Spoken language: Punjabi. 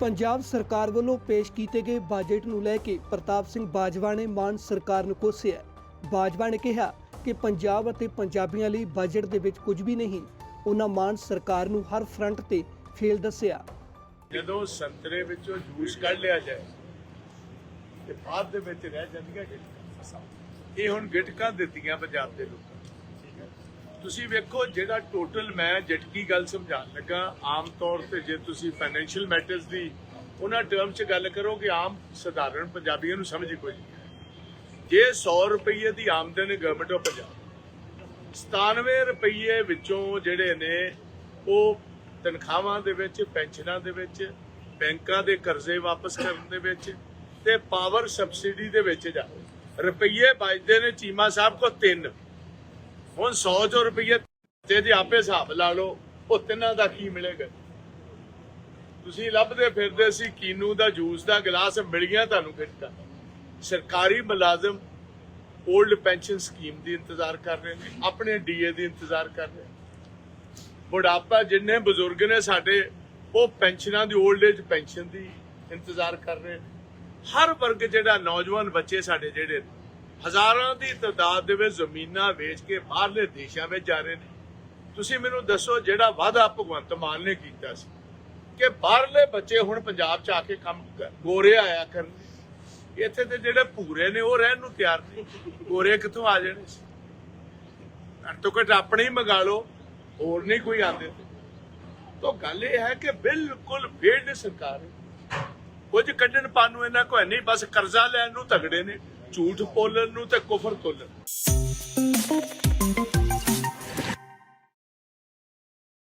ਪੰਜਾਬ ਸਰਕਾਰ ਵੱਲੋਂ ਪੇਸ਼ ਕੀਤੇ ਗਏ ਬਜਟ ਨੂੰ ਲੈ ਕੇ ਪ੍ਰਤਾਪ ਸਿੰਘ ਬਾਜਵਾ ਨੇ ਮਾਨ ਸਰਕਾਰ ਨੂੰ ਕੋਸਿਆ। ਬਾਜਵਾ ਨੇ ਕਿਹਾ ਕਿ ਪੰਜਾਬ ਅਤੇ ਪੰਜਾਬੀਆਂ ਲਈ ਬਜਟ ਦੇ ਵਿੱਚ ਕੁਝ ਵੀ ਨਹੀਂ, ਉਹਨਾਂ ਮਾਨ ਸਰਕਾਰ ਨੂੰ ਹਰ ਫਰੰਟ ਤੇ ਫੇਲ ਦੱਸਿਆ। ਜਦੋਂ ਸੰਤਰੇ ਵਿੱਚੋਂ ਜੂਸ ਕੱਢ ਲਿਆ ਜਾਏ, ਤੇ ਬਾਅਦ ਦੇ ਵਿੱਚ ਰਹਿ ਜਾਂਦੀਆਂ ਗਿਟਕਾਂ। ਇਹ ਹੁਣ ਗਿਟਕਾਂ ਦਿੱਤੀਆਂ ਪੰਜਾਬ ਦੇ ਲੋਕਾਂ ਤੁਸੀਂ ਵੇਖੋ, ਜਿਹੜਾ ਟੋਟਲ ਮੈਂ ਜਟਕੀ ਗੱਲ ਸਮਝਾਉਣ ਲੱਗਾ, ਆਮ ਤੌਰ ਤੇ ਜੇ ਤੁਸੀਂ ਫਾਈਨੈਂਸ਼ੀਅਲ ਮੈਟਰਸ ਦੀ ਉਹਨਾਂ ਟਰਮ 'ਚ ਗੱਲ ਕਰੋਗੇ, ਆਮ ਸਧਾਰਨ ਪੰਜਾਬੀਆਂ ਨੂੰ ਸਮਝ ਕੋਈ ਨਹੀਂ ਜੇ 100 ਰੁਪਏ ਦੀ ਆਮਦਨ ਗਵਰਨਮੈਂਟ ਆਫ ਪੰਜਾਬ 97 ਰੁਪਏ ਵਿੱਚੋਂ ਜਿਹੜੇ ਨੇ, ਉਹ ਤਨਖਾਹਾਂ ਦੇ ਵਿੱਚ, ਪੈਨਸ਼ਨਾਂ ਦੇ ਵਿੱਚ, ਬੈਂਕਾਂ ਦੇ ਕਰਜ਼ੇ ਵਾਪਸ ਕਰਨ ਦੇ ਵਿੱਚ ਤੇ ਪਾਵਰ ਸਬਸਿਡੀ ਦੇ ਵਿੱਚ ਜਾ ਰੁਪਏ ਬਚਦੇ ਨੇ ਚੀਮਾ ਸਾਹਿਬ ਕੋ ਤਿੰਨ। ਹੁਣ 100 ਜੋ ਰੁਪਏ ਤੇ ਦੀ ਆਪੇ ਹਿਸਾਬ ਲਾ ਲਓ ਉਹ ਤਿੰਨਾਂ ਦਾ ਕੀ ਮਿਲੇਗਾ? ਤੁਸੀਂ ਲੱਭਦੇ ਫਿਰਦੇ ਸੀ ਕੀਨੂ ਦਾ ਜੂਸ ਦਾ ਗਲਾਸ ਮਿਲ ਗਿਆ ਤੁਹਾਨੂੰ ਕਿੱਟਾ ਸਰਕਾਰੀ ਮੁਲਾਜ਼ਮ 올ਡ ਪੈਨਸ਼ਨ ਸਕੀਮ ਦੀ ਇੰਤਜ਼ਾਰ ਕਰ ਰਹੇ ਨੇ ਆਪਣੇ ਡੀਏ ਦੀ ਇੰਤਜ਼ਾਰ ਕਰ ਰਹੇ ਬੁਢਾਪਾ ਜਿੰਨੇ ਬਜ਼ੁਰਗ ਨੇ ਸਾਡੇ ਉਹ ਪੈਨਸ਼ਨਾਂ ਦੀ 올ਡ ਏਜ ਪੈਨਸ਼ਨ ਦੀ ਇੰਤਜ਼ਾਰ ਕਰ ਰਹੇ ਨੇ। ਹਰ ਵਰਗ ਜਿਹੜਾ ਨੌਜਵਾਨ ਬੱਚੇ ਸਾਡੇ ਜਿਹੜੇ ਨੇ, ਹਜ਼ਾਰਾਂ ਦੀ ਤਾਦਾਦ ਦੇ ਵਿੱਚ ਜ਼ਮੀਨਾਂ ਵੇਚ ਕੇ ਬਾਹਰਲੇ ਦੇਸ਼ਾਂ ਵਿੱਚ ਜਾ ਰਹੇ ਨੇ। ਤੁਸੀਂ ਮੈਨੂੰ ਦੱਸੋ ਜਿਹੜਾ ਵਾਅਦਾ ਭਗਵੰਤ ਮਾਨ ਨੇ ਕੀਤਾ ਸੀ ਕਿ ਬਾਹਰਲੇ ਬੱਚੇ ਹੁਣ ਪੰਜਾਬ 'ਚ ਆ ਕੇ ਕੰਮ ਗੋਰੇ ਆਇਆ ਕਰਨ। ਇੱਥੇ ਤੇ ਜਿਹੜੇ ਭੂਰੇ ਨੇ ਉਹ ਰਹਿਣ ਨੂੰ ਤਿਆਰ ਨਹੀਂ ਗੋਰੇ ਕਿੱਥੋਂ ਆ ਜਾਣੇ ਸੀ? ਘੱਟੋ ਘੱਟ ਆਪਣੇ ਹੀ ਮੰਗਾ ਲਓ, ਹੋਰ ਨਹੀਂ ਕੋਈ ਆਉਂਦੇ ਤਾਂ। ਗੱਲ ਇਹ ਹੈ ਕਿ ਬਿਲਕੁਲ ਫੇਡ ਸਰਕਾਰ ਹੈ। ਕੁਝ ਕੱਢਣ ਪਾਣ ਨੂੰ ਇਹਨਾਂ ਕੋਈ ਨਹੀਂ, ਬਸ ਕਰਜ਼ਾ ਲੈਣ ਨੂੰ ਤਗੜੇ ਨੇ। ਝੂਠ ਬੋਲਣ ਨੂੰ ਤੇ ਕੁਫਰ ਤੋਲਣ